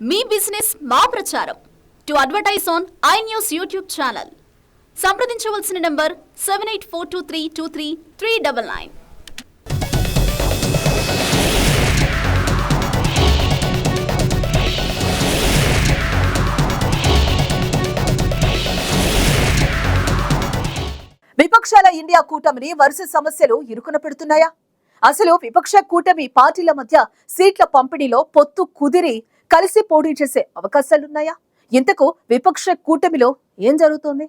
మీ business మా ప్రచారం. To advertise on I news YouTube channel. సంప్రదించవలసిన number seven eight four two three two three three double nine. విపక్షాల India కూటమిని వరుస సమస్యలు ఇరుకున పెడుతున్నాయా? అసలు విపక్ష కూటమి పార్టీల మధ్య సీట్ల పంపిణీలో పొత్తు కుదిరి కలిసి పోటీ చేసే అవకాశాలున్నాయా? ఇంతకు విపక్ష కూటమిలో ఏం జరుగుతోంది?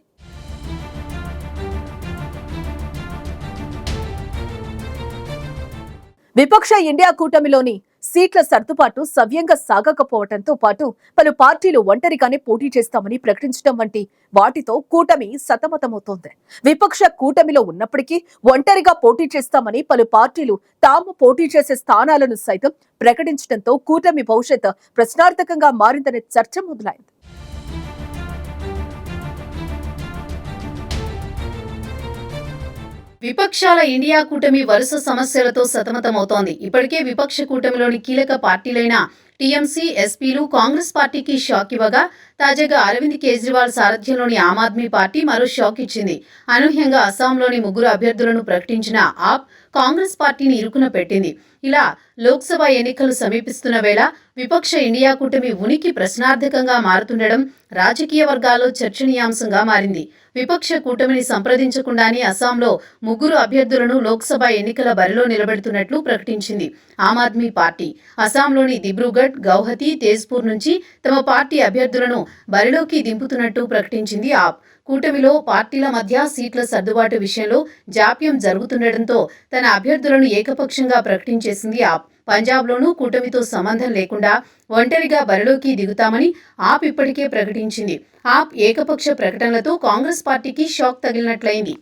విపక్ష ఇండియా కూటమిలోని సీట్ల సర్దుబాటు సవ్యంగా సాగకపోవడంతో పాటు పలు పార్టీలు ఒంటరిగానే పోటీ చేస్తామని ప్రకటించడం వంటి వాటితో కూటమి సతమతమవుతోంది. విపక్ష కూటమిలో ఉన్నప్పటికీ ఒంటరిగా పోటీ చేస్తామని పలు పార్టీలు తాము పోటీ చేసే స్థానాలను సైతం ప్రకటించడంతో కూటమి భవిష్యత్ ప్రశ్నార్థకంగా మారిందనే చర్చ మొదలైంది. విపక్షాల ఇండియా కూటమి వరుస సమస్యలతో సతమతమవుతోంది. ఇప్పటికే విపక్ష కూటమిలోని కీలక పార్టీలైన టీఎంసీ ఎస్పీలు కాంగ్రెస్ పార్టీకి షాక్ ఇవ్వగా తాజాగా అరవింద్ కేజ్రీవాల్ సారథ్యంలోని ఆమ్ ఆద్మీ పార్టీ మరో షాక్ ఇచ్చింది. అనూహ్యంగా అస్సాంలోని ముగ్గురు అభ్యర్థులను ప్రకటించిన ఆప్ కాంగ్రెస్ పార్టీని ఇరుకున పెట్టింది. ఇలా లోక్సభ ఎన్నికలు సమీపిస్తున్న వేళ విపక్ష ఇండియా కూటమి ఉనికి ప్రశ్నార్థకంగా మారుతుండడం రాజకీయ వర్గాల్లో చర్చనీయాంశంగా మారింది. విపక్ష కూటమిని సంప్రదించకుండానే అస్సాంలో ముగ్గురు అభ్యర్థులను లోక్సభ ఎన్నికల బరిలో నిలబెడుతున్నట్లు ప్రకటించింది ఆమ్ ఆద్మీ పార్టీ. అస్సాంలోని దిబ్రూగఢ్ గౌహతి తేజ్పూర్ నుంచి తమ పార్టీ అభ్యర్థులను బరిలోకి దింపుతున్నట్టు ప్రకటించింది ఆప్. కూటమిలో పార్టీల మధ్య సీట్ల సర్దుబాటు విషయంలో జాప్యం జరుగుతుండటంతో తన అభ్యర్థులను ఏకపక్షంగా ప్రకటించేసింది ఆప్. పంజాబ్లోనూ కూటమితో సంబంధం లేకుండా ఒంటరిగా బరిలోకి దిగుతామని ఆప్ ఇప్పటికే ప్రకటించింది. ఆప్ ఏకపక్ష ప్రకటనలతో కాంగ్రెస్ పార్టీకి షాక్ తగిలినట్లయింది.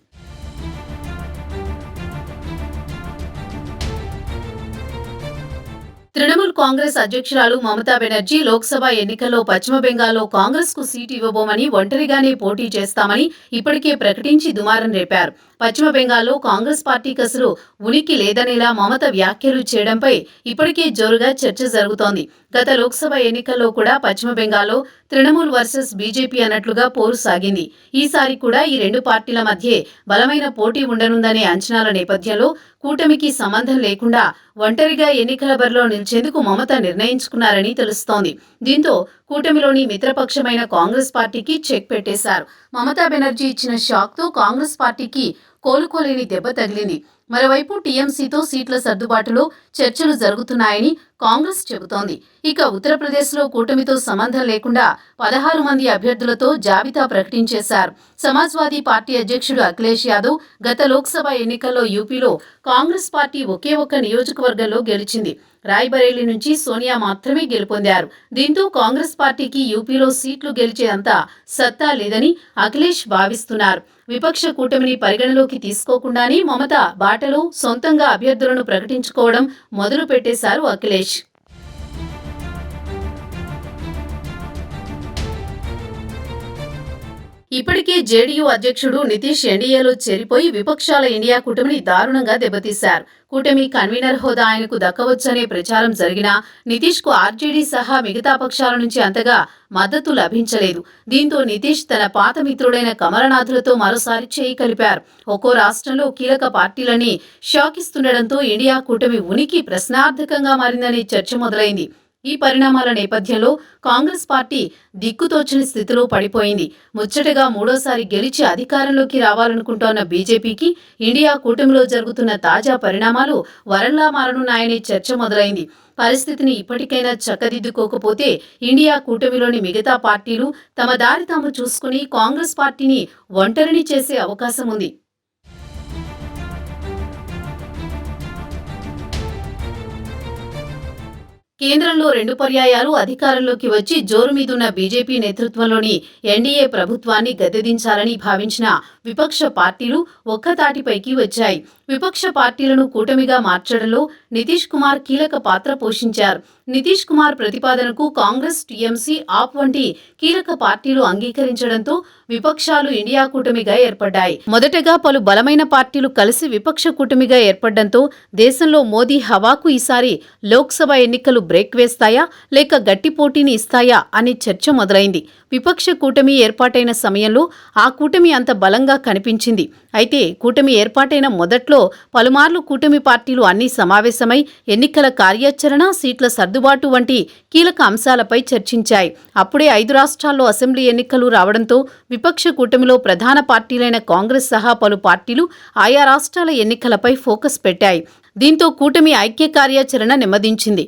తృణమూల్ కాంగ్రెస్ అధ్యక్షురాలు మమతా బెనర్జీ లోక్సభ ఎన్నికల్లో పశ్చిమ బెంగాల్లో కాంగ్రెస్కు సీటు ఇవ్వబోమని ఒంటరిగానే పోటీ చేస్తామని ఇప్పటికే ప్రకటించి దుమారం రేపారు. పశ్చిమ బెంగాల్లో కాంగ్రెస్ పార్టీకి అసలు ఉనికి లేదనేలా మమత వ్యాఖ్యలు చేయడంపై ఇప్పటికే జోరుగా చర్చ జరుగుతోంది. గత లోక్సభ ఎన్నికల్లో కూడా పశ్చిమ బెంగాల్లో తృణమూల్ వర్సెస్ బీజేపీ అన్నట్లుగా పోరు సాగింది. ఈసారి కూడా ఈ రెండు పార్టీల మధ్య బలమైన పోటీ ఉండనుందనే అంచనాల నేపథ్యంలో కూటమికి సంబంధం లేకుండా ఒంటరిగా ఎన్నికల బరిలో నిలిచేందుకు మమత నిర్ణయించుకున్నారని తెలుస్తోంది. దీంతో కూటమిలోని మిత్రపక్షమైన కాంగ్రెస్ పార్టీకి చెక్ పెట్టేశారు. మమతా బెనర్జీ ఇచ్చిన షాక్తో కాంగ్రెస్ పార్టీకి కోలుకోలేని దెబ్బ తగిలింది. మరోవైపు టీఎంసీతో సీట్ల సర్దుబాటులో చర్చలు జరుగుతున్నాయని కాంగ్రెస్ చెబుతోంది. ఇక ఉత్తరప్రదేశ్లో కూటమితో సంబంధం లేకుండా పదహారు మంది అభ్యర్థులతో జాబితా ప్రకటించేశారు. సమాజ్వాదీ పార్టీ అధ్యక్షుడు అఖిలేష్ యాదవ్ గత లోక్సభ ఎన్నికల్లో యూపీలో కాంగ్రెస్ పార్టీ ఒకే ఒక్క నియోజకవర్గంలో గెలిచింది. రాయ్బరేలీ నుంచి సోనియా మాత్రమే గెలుపొందారు. దీంతో కాంగ్రెస్ పార్టీకి యూపీలో సీట్లు గెలిచే అంత సత్తా లేదని అఖిలేష్ భావిస్తున్నారు. విపక్ష కూటమిని పరిగణలోకి తీసుకోకుండానే మమత బాటలో సొంతంగా అభ్యర్థులను ప్రకటించుకోవడం మొదలు పెట్టేశారు అఖిలేష్. ఇప్పటికే జేడీయూ అధ్యక్షుడు నితీష్ ఎన్డీఏలో చేరిపోయి విపక్షాల ఇండియా కూటమిని దారుణంగా దెబ్బతీశారు. కూటమి కన్వీనర్ హోదా ఆయనకు దక్కవచ్చనే ప్రచారం జరిగినా నితీష్కు ఆర్జేడీ సహా మిగతా పక్షాల నుంచి అంతగా మద్దతు లభించలేదు. దీంతో నితీష్ తన పాత మిత్రుడైన కమలనాథులతో మరోసారి చేయి కలిపారు. ఒక్కో రాష్ట్రంలో కీలక పార్టీలని షాకిస్తుండటంతో ఇండియా కూటమి ఉనికి ప్రశ్నార్థకంగా మారిందనే చర్చ మొదలైంది. ఈ పరిణామాల నేపథ్యంలో కాంగ్రెస్ పార్టీ దిక్కుతోచని స్థితిలో పడిపోయింది. ముచ్చటగా మూడోసారి గెలిచి అధికారంలోకి రావాలనుకుంటోన్న బీజేపీకి ఇండియా కూటమిలో జరుగుతున్న తాజా పరిణామాలు వరంలా మారనున్నాయనే చర్చ మొదలైంది. పరిస్థితిని ఇప్పటికైనా చక్కదిద్దుకోకపోతే ఇండియా కూటమిలోని మిగతా పార్టీలు తమ దారి తాము చూసుకుని కాంగ్రెస్ పార్టీని ఒంటరిని చేసే అవకాశం ఉంది కేంద్రంలో రెండు పర్యాయాలు అధికారంలోకి వచ్చి జోరు మీదున్న బీజేపీ నేతృత్వంలోని ఎన్డీఏ ప్రభుత్వాన్ని గద్దెదించాలని భావించిన విపక్ష పార్టీలు ఒక్కతాటిపైకి వచ్చాయి. విపక్ష పార్టీలను కూటమిగా మార్చడంలో నితీష్ కుమార్ కీలక పాత్ర పోషించారు. నితీష్ కుమార్ ప్రతిపాదనకు కాంగ్రెస్ టీఎంసీ ఆప్ వంటి కీలక పార్టీలు అంగీకరించడంతో విపక్షాలు ఇండియా కూటమిగా ఏర్పడ్డాయి. మొదటగా పలు బలమైన పార్టీలు కలిసి విపక్ష కూటమిగా ఏర్పడడంతో దేశంలో మోదీ హవాకు ఈసారి లోక్సభ ఎన్నికలు బ్రేక్ వేస్తాయా లేక గట్టి పోటీని ఇస్తాయా అనే చర్చ మొదలైంది. విపక్ష కూటమి ఏర్పాటైన సమయంలో ఆ కూటమి అంత బలంగా కనిపించింది. అయితే కూటమి ఏర్పాటైన మొదట్లో పలుమార్లు కూటమి పార్టీలు అన్ని సమావేశమై ఎన్నికల కార్యాచరణ సీట్ల సర్దుబాటు వంటి కీలక అంశాలపై చర్చించాయి. అప్పుడే ఐదు రాష్ట్రాల్లో అసెంబ్లీ ఎన్నికలు రావడంతో విపక్ష కూటమిలో ప్రధాన పార్టీలైన కాంగ్రెస్ సహా పలు పార్టీలు ఆయా రాష్ట్రాల ఎన్నికలపై ఫోకస్ పెట్టాయి. దీంతో కూటమి ఐక్య కార్యాచరణ నెమ్మదించింది.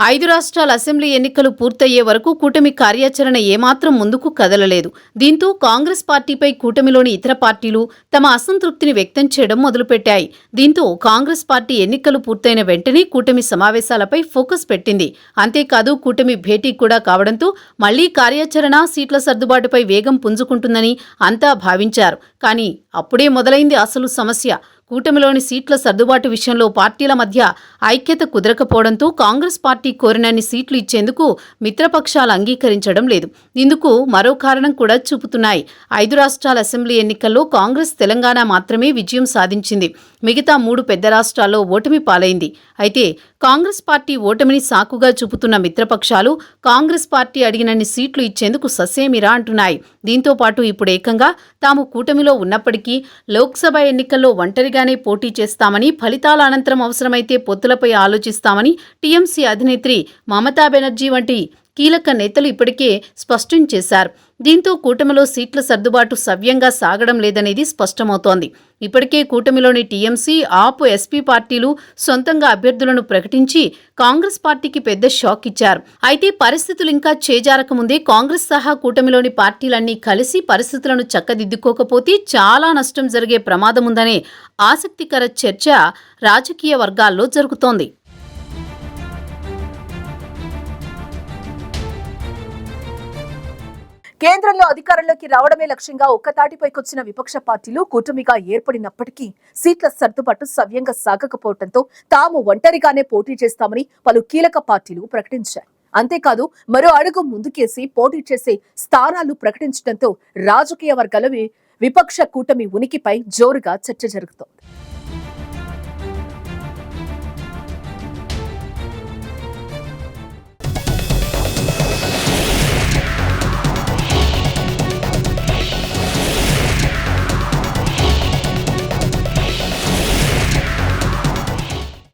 ఐదు రాష్ట్రాల అసెంబ్లీ ఎన్నికలు పూర్తయ్యే వరకు కూటమి కార్యాచరణ ఏమాత్రం ముందుకు కదలలేదు. దీంతో కాంగ్రెస్ పార్టీపై కూటమిలోని ఇతర పార్టీలు తమ అసంతృప్తిని వ్యక్తం చేయడం మొదలుపెట్టాయి. దీంతో కాంగ్రెస్ పార్టీ ఎన్నికలు పూర్తయిన వెంటనే కూటమి సమావేశాలపై ఫోకస్ పెట్టింది. అంతేకాదు కూటమి భేటీ కూడా కావడంతో మళ్ళీ కార్యాచరణ సీట్ల సర్దుబాటుపై వేగం పుంజుకుంటుందని అంతా భావించారు. కానీ అప్పుడే మొదలైంది అసలు సమస్య. కూటమిలోని సీట్ల సర్దుబాటు విషయంలో పార్టీల మధ్య ఐక్యత కుదరకపోవడంతో కాంగ్రెస్ పార్టీ కోరినన్ని సీట్లు ఇచ్చేందుకు మిత్రపక్షాలు అంగీకరించడం లేదు. ఇందుకు మరో కారణం కూడా చూపుతున్నాయి. ఐదు రాష్ట్రాల అసెంబ్లీ ఎన్నికల్లో కాంగ్రెస్ తెలంగాణ మాత్రమే విజయం సాధించింది. మిగతా మూడు పెద్ద రాష్ట్రాల్లో ఓటమి పాలైంది. అయితే కాంగ్రెస్ పార్టీ ఓటమిని సాకుగా చూపుతున్న మిత్రపక్షాలు కాంగ్రెస్ పార్టీ అడిగినన్ని సీట్లు ఇచ్చేందుకు ససేమిరా అంటున్నాయి. దీంతో పాటు ఇప్పుడు ఏకంగా తాము కూటమిలో ఉన్నప్పటికీ లోక్సభ ఎన్నికల్లో ఒంటరిగానే పోటీ చేస్తామని ఫలితాల అనంతరం అవసరమైతే పొత్తులపై ఆలోచిస్తామని టీఎంసీ అధినేత్రి మమతా బెనర్జీ వంటి కీలక నేతలు ఇప్పటికే స్పష్టం చేశారు. దీంతో కూటమిలో సీట్ల సర్దుబాటు సవ్యంగా సాగడం లేదనేది స్పష్టమవుతోంది. ఇప్పటికే కూటమిలోని టీఎంసీ ఆపు ఎస్పీ పార్టీలు సొంతంగా అభ్యర్థులను ప్రకటించి కాంగ్రెస్ పార్టీకి పెద్ద షాక్ ఇచ్చారు. అయితే పరిస్థితులు ఇంకా చేజారకముందే కాంగ్రెస్ సహా కూటమిలోని పార్టీలన్నీ కలిసి పరిస్థితులను చక్కదిద్దుకోకపోతే చాలా నష్టం జరిగే ప్రమాదముందనే ఆసక్తికర చర్చ రాజకీయ వర్గాల్లో జరుగుతోంది. కేంద్రంలో అధికారంలోకి రావడమే లక్ష్యంగా ఒక్కతాటిపైకొచ్చిన విపక్ష పార్టీలు కూటమిగా ఏర్పడినప్పటికీ సీట్ల సర్దుబాటు సవ్యంగా సాగకపోవడంతో తాము ఒంటరిగానే పోటీ చేస్తామని పలు కీలక పార్టీలు ప్రకటించాయి. అంతేకాదు మరో అడుగు ముందుకేసి పోటీ చేసే స్థానాలు ప్రకటించడంతో రాజకీయ వర్గాల విపక్ష కూటమి ఉనికిపై జోరుగా చర్చ జరుగుతోంది.